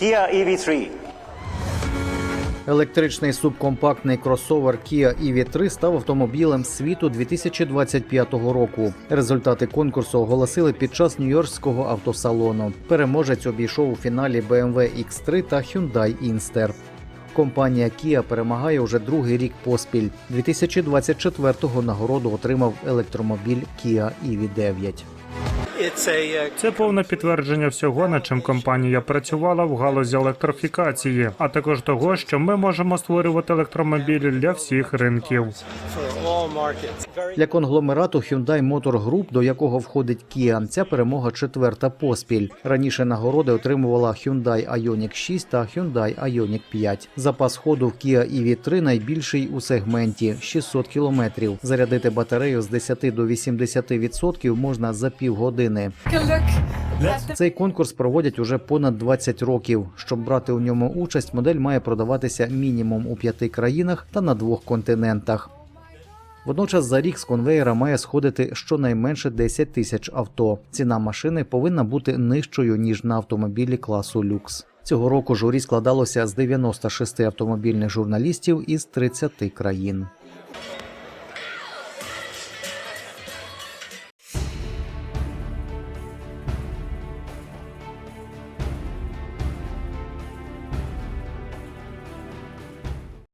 Kia EV3. Електричний субкомпактний кросовер Kia EV3 став автомобілем світу 2025 року. Результати конкурсу оголосили під час Нью-Йоркського автосалону. Переможець обійшов у фіналі BMW X3 та Hyundai Inster. Компанія Kia перемагає уже другий рік поспіль. 2024-го нагороду отримав електромобіль Kia EV9. Це повне підтвердження всього, над чим компанія працювала в галузі електрифікації, а також того, що ми можемо створювати електромобілі для всіх ринків. Для конгломерату Hyundai Motor Group, до якого входить Kia, ця перемога четверта поспіль. Раніше нагороди отримувала Hyundai Ioniq 6 та Hyundai Ioniq 5. Запас ходу в Kia EV3 найбільший у сегменті 600 кілометрів. Зарядити батарею з 10 до 80% можна за півгодини. Цей конкурс проводять уже понад 20 років. Щоб брати у ньому участь, модель має продаватися мінімум у п'яти країнах та на двох континентах. Водночас за рік з конвеєра має сходити щонайменше 10 тисяч авто. Ціна машини повинна бути нижчою ніж на автомобілі класу люкс. Цього року журі складалося з 96 автомобільних журналістів із 30 країн.